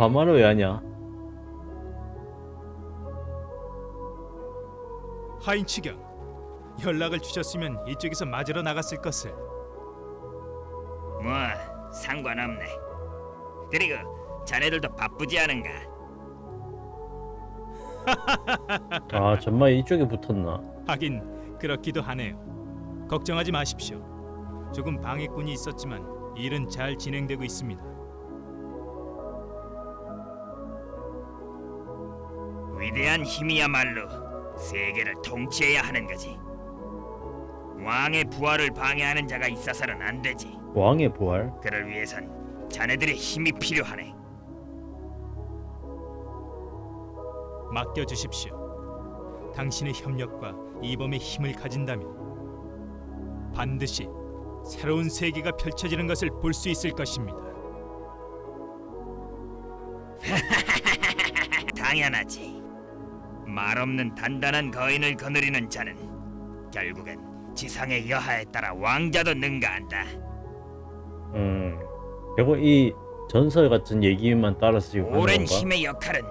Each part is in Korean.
반말을 왜 하냐? 하인치경 연락을 주셨으면 이쪽에서 맞으러 나갔을 것을 뭐 상관없네. 그리고 자네들도 바쁘지 않은가? 아 정말 이쪽에 붙었나? 하긴 그렇기도 하네요. 걱정하지 마십시오. 조금 방해꾼이 있었지만 일은 잘 진행되고 있습니다. 위대한 힘이야말로 세계를 통치해야 하는 거지. 왕의 부활을 방해하는 자가 있어서는 안 되지. 왕의 부활? 그를 위해선 자네들의 힘이 필요하네. 맡겨 주십시오. 당신의 협력과 이범의 힘을 가진다면 반드시 새로운 세계가 펼쳐지는 것을 볼 수 있을 것입니다. 당연하지. 말 없는 단단한 거인을 거느리는 자는 결국엔 지상의 여하에 따라 왕자도 능가한다. 음 결국 이 전설 같은 얘기만 따라서 지금 하는 오랜 건가? 힘의 역할은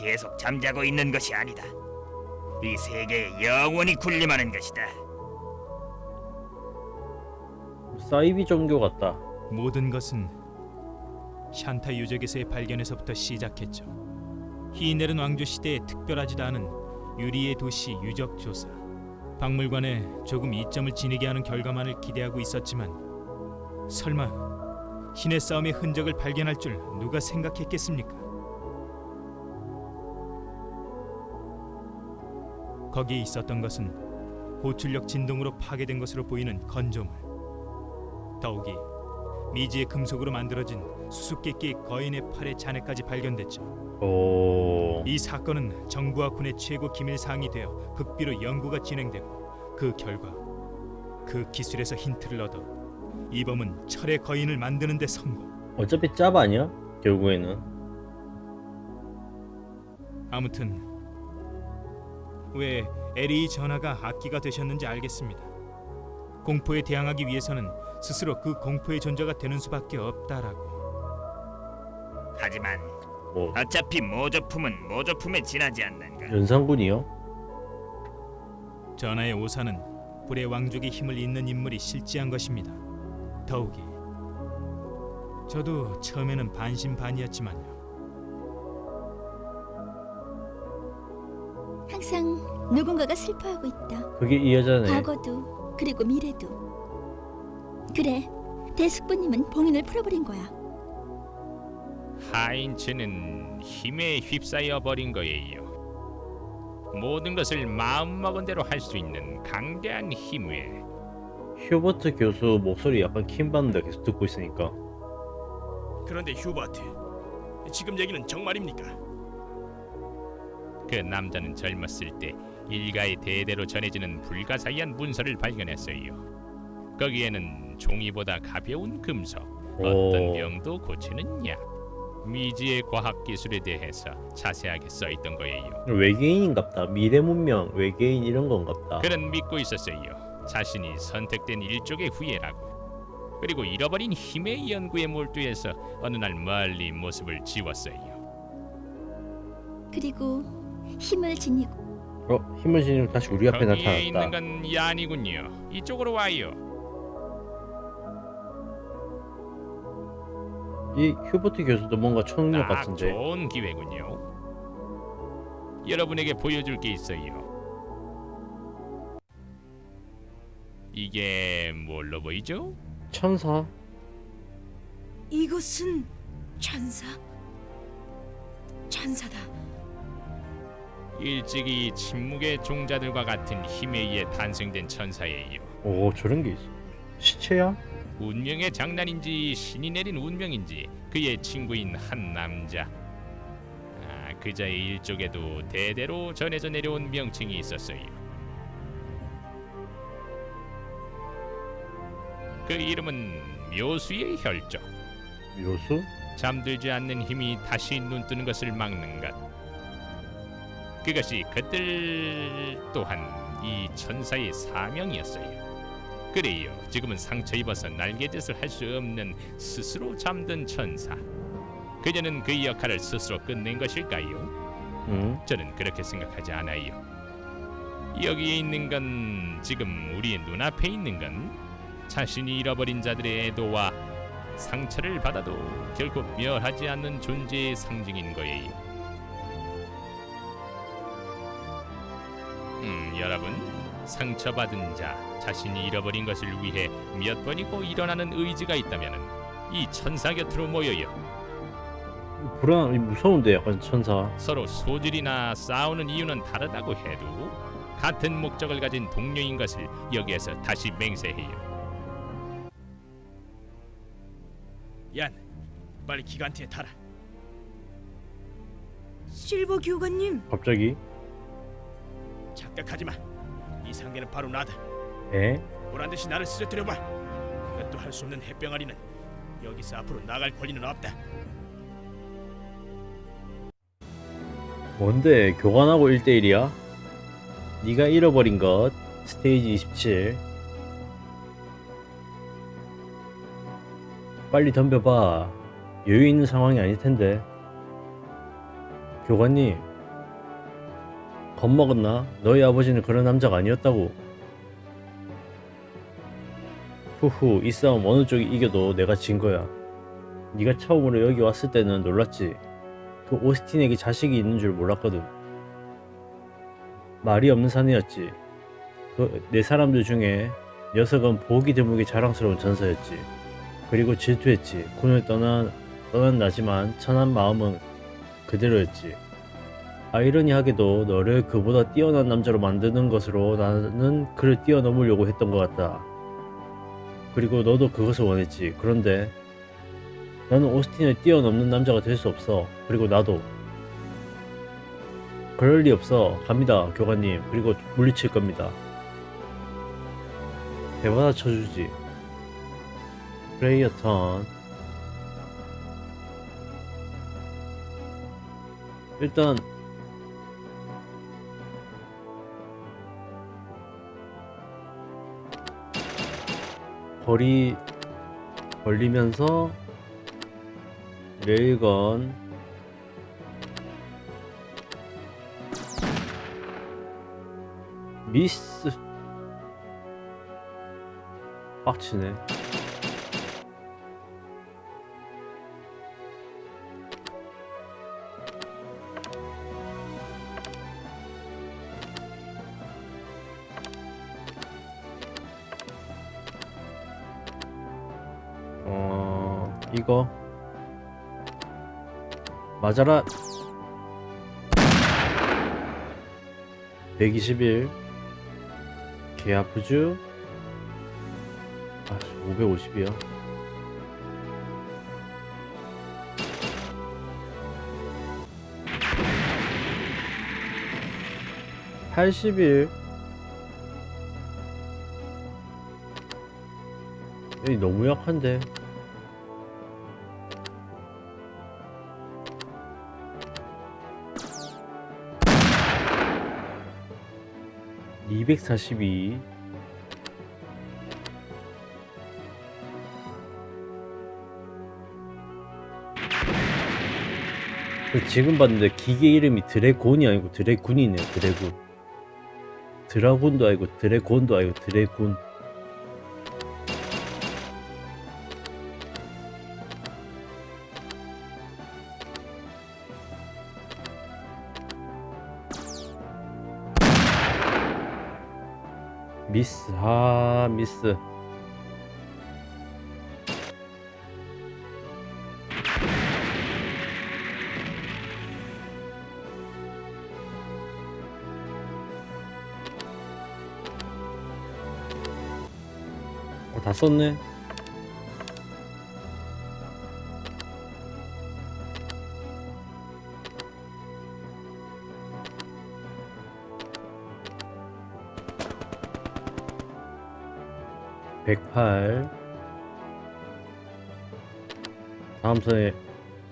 계속 잠자고 있는 것이 아니다. 이 세계에 영원히 군림하는 것이다. 사이비 종교 같다. 모든 것은 샨타 유적에서의 발견에서부터 시작했죠. 히네른 왕조 시대에 특별하지도 않은 유리의 도시 유적 조사. 박물관에 조금 이점을 지니게 하는 결과만을 기대하고 있었지만 설마 신의 싸움의 흔적을 발견할 줄 누가 생각했겠습니까? 거기에 있었던 것은 고출력 진동으로 파괴된 것으로 보이는 건조물. 더욱이 미지의 금속으로 만들어진 수수께끼 거인의 팔의 잔해까지 발견됐죠. 오 이 사건은 정부와 군의 최고 기밀 사항이 되어 극비로 연구가 진행되고 그 결과 그 기술에서 힌트를 얻어 이 범은 철의 거인을 만드는 데 성공. 어차피 짭 아니야? 결국에는 아무튼 왜 에리 전하가 악기가 되셨는지 알겠습니다. 공포에 대항하기 위해서는 스스로 그 공포의 존재가 되는 수밖에 없다라고. 하지만 뭐 어차피 모조품은 모조품에 지나지 않는가. 연산군이요? 전하의 오사는 불의 왕족의 힘을 잇는 인물이 실지한 것입니다. 더욱이 저도 처음에는 반신반의였지만요. 항상 누군가가 슬퍼하고 있다. 그게 이 여자네. 과거도 그리고 미래도. 그래, 대숙부님은 봉인을 풀어버린 거야. 하인츠는 힘에 휩싸여 버린 거예요. 모든 것을 마음먹은 대로 할 수 있는 강대한 힘 외에 휴버트 교수 목소리 약간 킴받는데 계속 듣고 있으니까 그런데 휴버트, 지금 얘기는 정말입니까? 그 남자는 젊었을 때 일가의 대대로 전해지는 불가사의한 문서를 발견했어요. 거기에는 종이보다 가벼운 금속, 어떤 오. 병도 고치는 약, 미지의 과학 기술에 대해서 자세하게 써 있던 거예요. 외계인인갑다. 미래 문명 외계인 이런 건갑다. 그는 믿고 있었어요. 자신이 선택된 일족의 후예라고. 그리고 잃어버린 힘의 연구에 몰두해서 어느 날 멀리 모습을 지웠어요. 그리고 힘을 지니고 어 힘을 지니면 다시 우리 앞에 거기에 있는 나타났다. 건 얀이군요. 이쪽으로 와요. 이 휴버트 교수도 뭔가 초능력 딱 같은데. 좋은 기회군요. 여러분에게 보여줄 게 있어요. 이게 뭘로 보이죠? 천사? 이것은 천사? 천사다. 일찍이 침묵의 종자들과 같은 힘에 의해 탄생된 천사예요. 오 저런 게 있어. 시체야? 운명의 장난인지 신이 내린 운명인지 그의 친구인 한 남자. 아, 그자의 일족에도 대대로 전해져 내려온 명칭이 있었어요. 그 이름은 묘수의 혈족. 묘수? 잠들지 않는 힘이 다시 눈 뜨는 것을 막는 것. 그것이 그들 또한 이 천사의 사명이었어요. 그래요. 지금은 상처 입어서 날개짓을 할 수 없는 스스로 잠든 천사. 그녀는 그 역할을 스스로 끝낸 것일까요? 응? 저는 그렇게 생각하지 않아요. 여기에 있는 건 지금 우리의 눈앞에 있는 건 자신이 잃어버린 자들의 애도와 상처를 받아도 결코 멸하지 않는 존재의 상징인 거예요. 음, 여러분, 상처받은 자, 자신이 잃어버린 것을 위해 몇 번이고 일어나는 의지가 있다면 이 천사 곁으로 모여요. 불안, 무서운데 약간 천사. 서로 소질이나 싸우는 이유는 다르다고 해도 같은 목적을 가진 동료인 것을 여기에서 다시 맹세해요. 얀, 빨리 기관티에 타라. 실버 교관님, 갑자기? 착각하지 마. 이 상대는 바로 나다. 에? 보란 듯이 나를 쓰러뜨려 봐. 그것도 할 수 없는 햇병아리는 여기서 앞으로 나갈 권리는 없다. 뭔데 교관하고 1대1이야? 네가 잃어버린 것 스테이지 27 빨리 덤벼봐 여유 있는 상황이 아닐 텐데 교관님 겁먹었나? 너희 아버지는 그런 남자가 아니었다고 후후 이 싸움 어느 쪽이 이겨도 내가 진 거야 네가 처음으로 여기 왔을 때는 놀랐지 그 오스틴에게 자식이 있는 줄 몰랐거든. 말이 없는 사내였지. 그네 사람들 중에 녀석은 보기 드물게 자랑스러운 전사였지. 그리고 질투했지. 군을 떠난 떠난 나지만 천한 마음은 그대로였지. 아이러니하게도 너를 그보다 뛰어난 남자로 만드는 것으로 나는 그를 뛰어넘으려고 했던 것 같다. 그리고 너도 그것을 원했지. 그런데 나는 오스틴을 뛰어넘는 남자가 될 수 없어. 그리고 나도. 그럴 리 없어. 갑니다, 교관님. 그리고 물리칠 겁니다. 대받아 쳐주지. 플레이어 턴. 일단 거리 걸리면서 레일건 미스. 빡치네 이거. 맞아라. 121 개 아프죠? 아 550이야 (81) 이 너무 약한데 242그 지금 봤는데 기계 이름이 드래곤이 아니고 드래군이네 드래군 드라군도 아니고 드래곤도 아니고 드래군 미스. 아 미스. 어, 다 썼네 108 다음 선에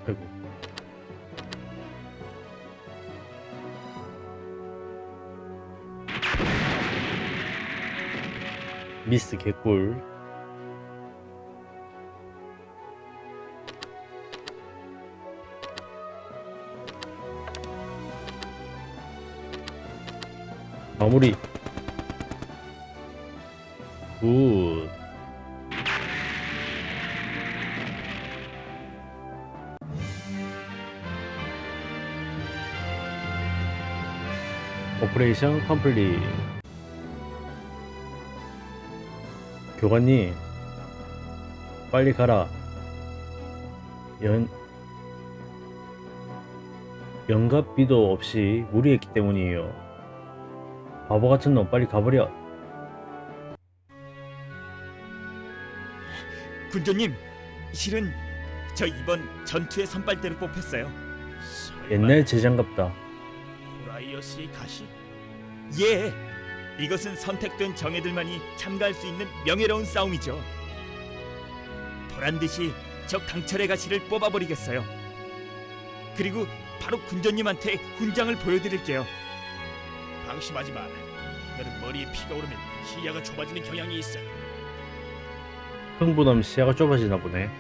아이고. 미스 개꿀. 마무리. 굿. 오퍼레이션 컴플릿 교관님 빨리 가라. 연 연갑비도 없이 무리했기 때문이에요. 바보 같은 놈 빨리 가버려. 군주님, 실은 저 이번 전투의 선발대로 뽑혔어요. 설마 옛날 제장갑다. 코라이어스의 가시? 예, 이것은 선택된 정예들만이 참가할 수 있는 명예로운 싸움이죠. 보란 듯이 저 강철의 가시를 뽑아버리겠어요. 그리고 바로 군주님한테 훈장을 보여드릴게요. 방심하지 마라. 너는 머리에 피가 오르면 시야가 좁아지는 경향이 있어. 흥분하면 시야가 좁아지나 보네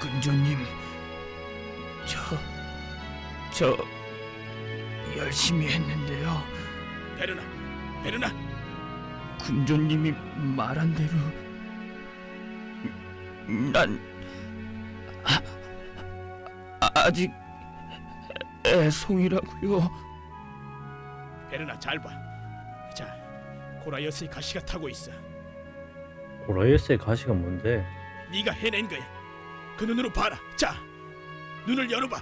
군주님, 저, 저 열심히 했는데요. 베르나, 베르나. 군주님이 말한 대로 난 아, 아직 애송이라고요. 베르나 잘 봐. 자, 코라이어스의 가시가 타고 있어. 고라이어스의 가시가 뭔데 네가 해낸 거야. 그 눈으로 봐라. 자, 눈을 열어봐.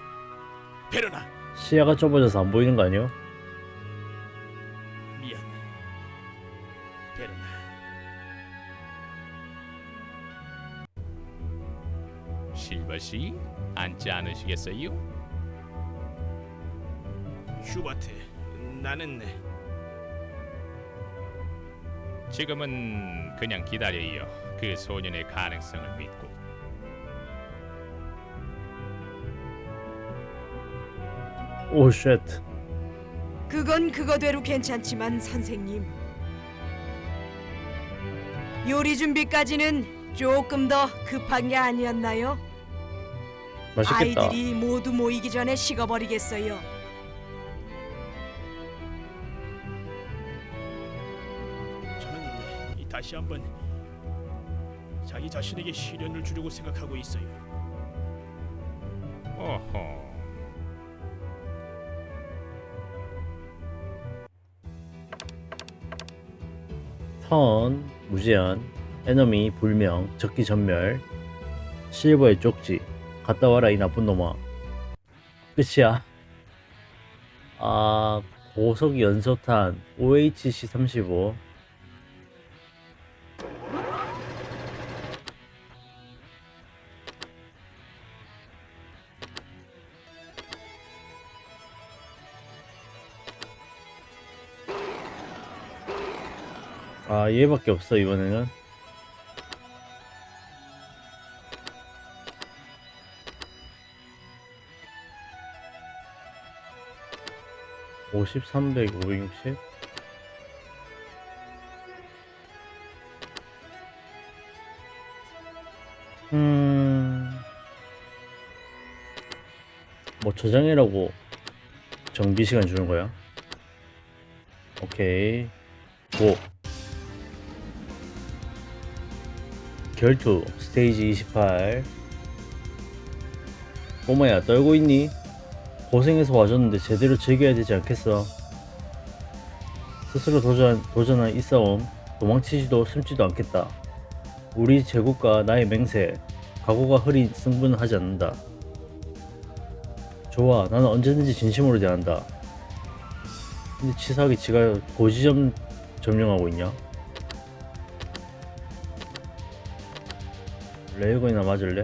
베르나, 시야가 좁아져서 안 보이는 거 아니야? 미안. 베르나, 실버 씨 앉지 않으시겠어요? 슈바트. 나는 지금은 그냥 기다려요. 그 소년의 가능성을 믿고. 오 쉣 그건 그거대로 괜찮지만 선생님. 요리 준비까지는 조금 더 급한 게 아니었나요? 맛있겠다 아이들이 모두 모이기 전에 식어버리겠어요. 저는 이 다시 한번 자기 자신에게 시련을 주려고 생각하고 있어요. 어허. 턴 무제한 에너미 불명 적기 전멸 실버의 쪽지. 갔다 와라 이 나쁜 놈아. 끝이야. 아 고속 연소탄 OHC 35 얘밖에 없어 이번에는. 오십, 삼백, 오백육십? 음... 뭐 저장이라고 정비 시간 주는 거야? 오케이. 고 결투 스테이지 28 꼬마야 떨고 있니? 고생해서 와줬는데 제대로 즐겨야 되지 않겠어? 스스로 도전, 도전한 이 싸움 도망치지도 숨지도 않겠다 우리 제국과 나의 맹세 각오가 흐린 승부는 하지 않는다 좋아 나는 언제든지 진심으로 대한다 근데 치사하게 지가 고지점 점령하고 있냐? 레이건이나 맞을래?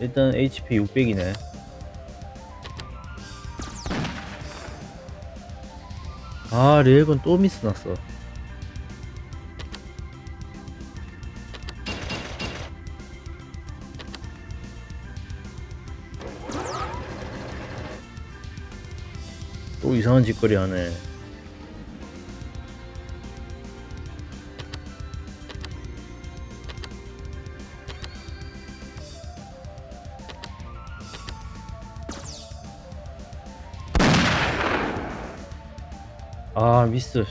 일단 HP 600이네. 아 레이건 또 미스 났어. 또 이상한 짓거리 하네 아 미스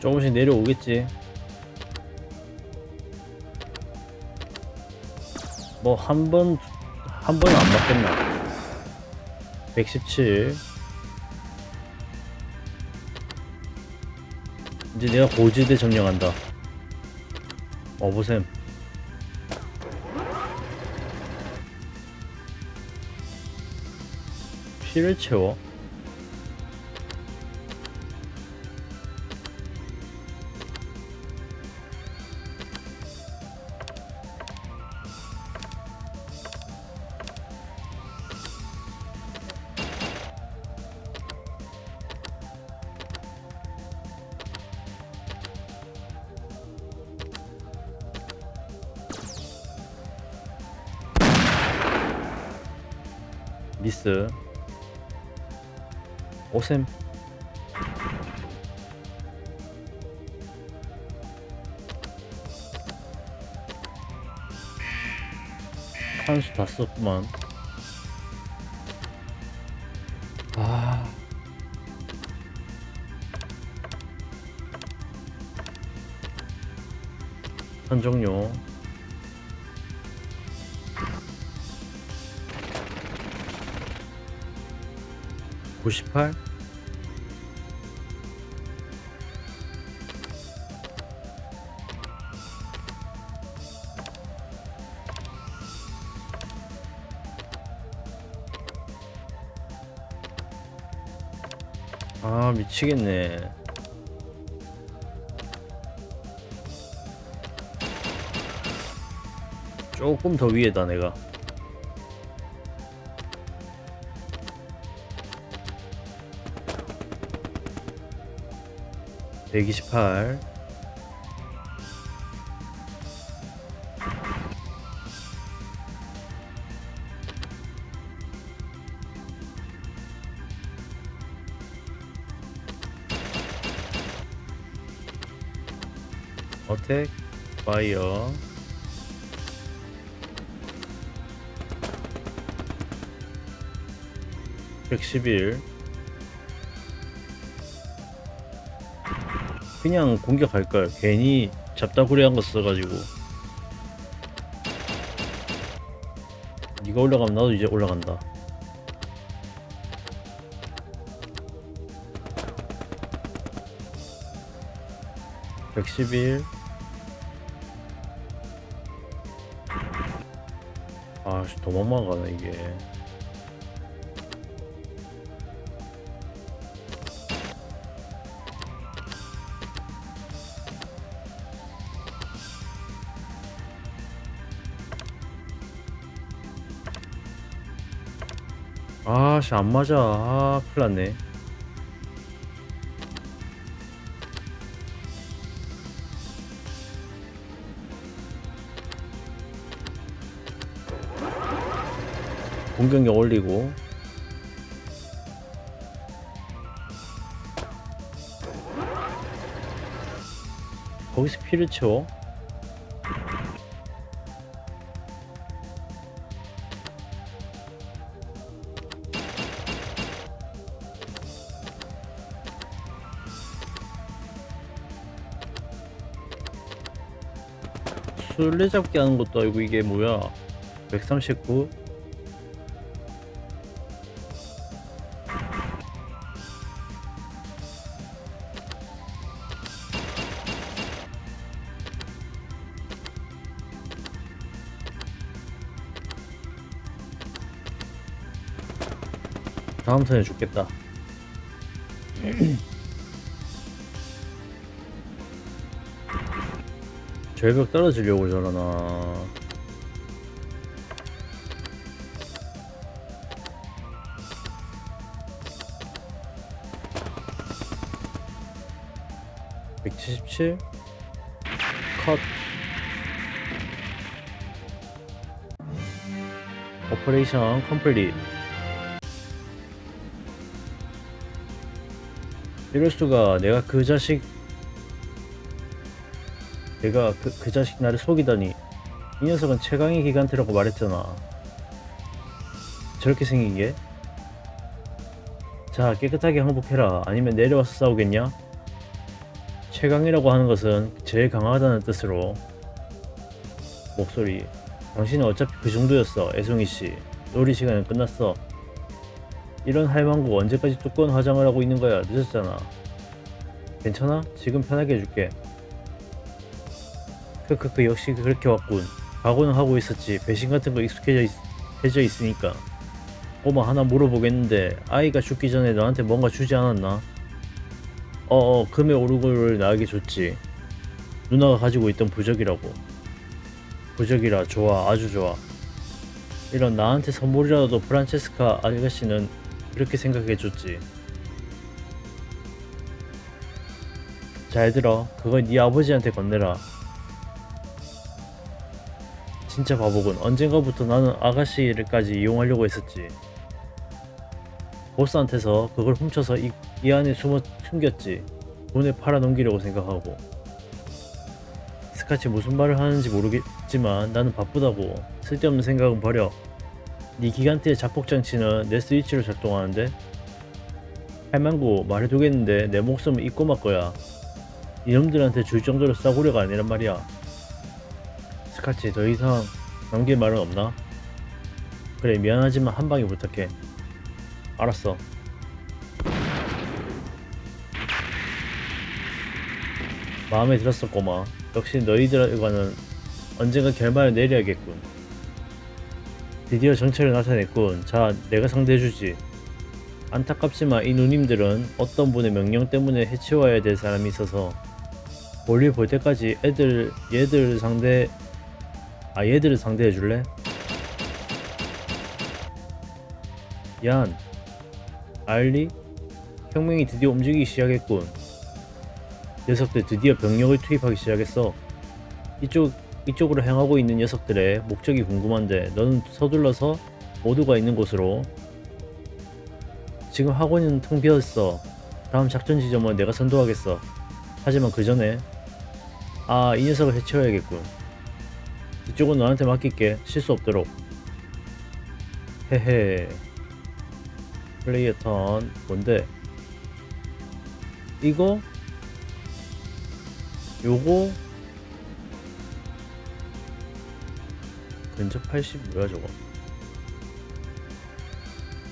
조금씩 내려오겠지. 뭐 한 번 한 번은 안 맞겠나? 117 이제 내가 고지대 점령한다. 어보셈. 피를 채워. 미스. 오셈. 한수 다 썼구만. 아. 선종료. 98? 아 미치겠네 조금 더 위에다 내가 128 어택 파이어. (111) 그냥 공격할 걸. 괜히 잡다구리한 거 써가지고. 네가 올라가면 나도 이제 올라간다. (111) 아씨 도망만 가네 이게 아씨 안 맞아. 아 큰일났네. 공격력 올리고. 거기서 피를 채워 술래잡기 하는 것도 아니고 이게 뭐야? 139 다음 턴에 죽겠다 절벽 떨어지려고 저러나. (177) 컷. 오퍼레이션 컴플릿 이럴 수가. 내가 그 자식 내가 그, 그 자식 나를 속이다니. 이 녀석은 최강의 기간트라고 말했잖아. 저렇게 생긴 게? 자 깨끗하게 항복해라. 아니면 내려와서 싸우겠냐? 최강이라고 하는 것은 제일 강하다는 뜻으로. 목소리. 당신은 어차피 그 정도였어 애송이씨. 놀이 시간은 끝났어. 이런 할망구 언제까지 두꺼운 화장을 하고 있는 거야? 늦었잖아. 괜찮아? 지금 편하게 해줄게 크크크 역시 그렇게 왔군. 각오는 하고 있었지. 배신 같은 거 익숙해져 있, 있으니까. 꼬마 하나 물어보겠는데 아이가 죽기 전에 너한테 뭔가 주지 않았나? 어어 금의 오르골을 나에게 줬지. 누나가 가지고 있던 부적이라고. 부적이라 좋아 아주 좋아. 이런 나한테 선물이라도 프란체스카 아가씨는 그렇게 생각해줬지. 잘 들어. 그건 네 아버지한테 건네라 진짜 바보군. 언젠가부터 나는 아가씨를까지 이용하려고 했었지. 보스한테서 그걸 훔쳐서 이, 이 안에 숨어 숨겼지. 돈에 팔아 넘기려고 생각하고. 스카치 무슨 말을 하는지 모르겠지만 나는 바쁘다고 쓸데없는 생각은 버려. 네 기간트의 자폭 장치는 내 스위치로 작동하는데? 할망구 말해두겠는데 내 목숨은 이 꼬마 거야. 이놈들한테 줄 정도로 싸구려가 아니란 말이야 스카치 더 이상 남길 말은 없나? 그래 미안하지만 한 방에 부탁해. 알았어. 마음에 들었어 꼬마 역시 너희들과는 언젠가 결말을 내려야겠군. 드디어 정체를 나타냈군. 자 내가 상대해주지. 안타깝지만 이 누님들은 어떤 분의 명령 때문에 해치워야 될 사람이 있어서 볼일 볼 때까지 애들 얘들 상대 아 얘들을 상대해 줄래? 얀 알리? 혁명이 드디어 움직이기 시작했군. 녀석들 드디어 병력을 투입하기 시작했어. 이쪽 이쪽으로 향하고 있는 녀석들의 목적이 궁금한데 너는 서둘러서 모두가 있는 곳으로. 지금 학원은 텅 비었어. 다음 작전 지점은 내가 선도하겠어. 하지만 그 전에 아 이 녀석을 해치워야겠군 이쪽은 너한테 맡길게. 실수 없도록. 헤헤. 플레이어 턴 뭔데? 이거? 요거? 근접 80 뭐야 저거?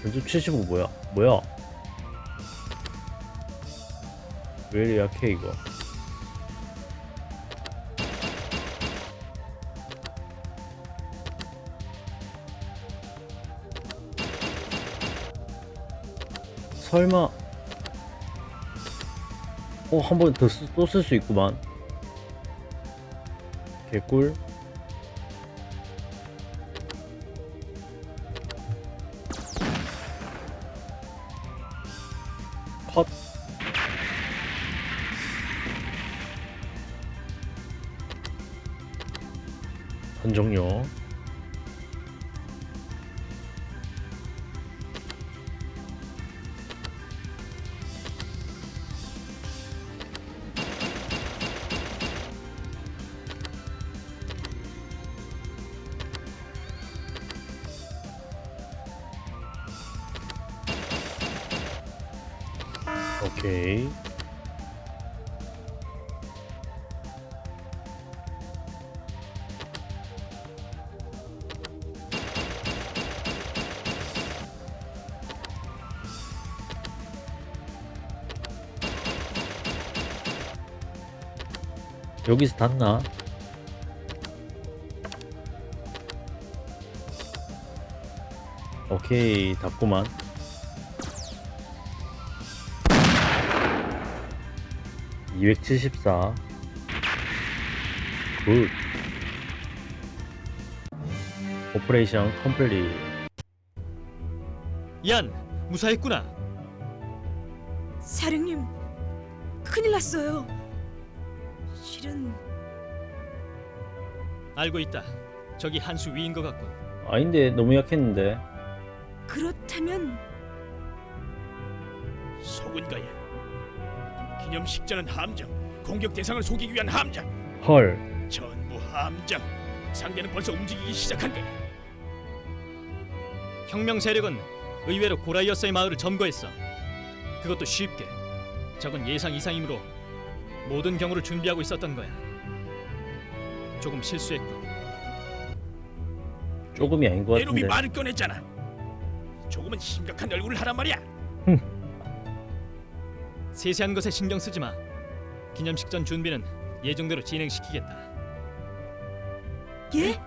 근접 75 뭐야? 뭐야? 왜 이리 약해 이거 설마. 어 한 번 더 또 쓸 수 있구만. 개꿀. 컷. 선종료 여기서 닿나? 오케이 닿구만 (274) 굿 오퍼레이션 컴플릿 얀 무사했구나. 사령님, 큰일 났어요. 알고 있다. 저기 한 수 위인 것 같군. 아닌데 너무 약했는데 그렇다면 속은 거야. 기념 식전은 함정, 공격 대상을 속이기 위한 함정. 헐. 전부 함정. 상대는 벌써 움직이기 시작한 거야. 혁명 세력은 의외로 고라이어스의 마을을 점거했어. 그것도 쉽게. 저건 예상 이상이므로 모든 경우를 준비하고 있었던 거야. 조금 실수했고 조금이 아닌 것 내놈이 같은데. 말을 꺼냈잖아. 조금은 심각한 얼굴을 하란 말이야. 세세한 것에 신경 쓰지 마. 기념식 전 준비는 예정대로 진행시키겠다. 예?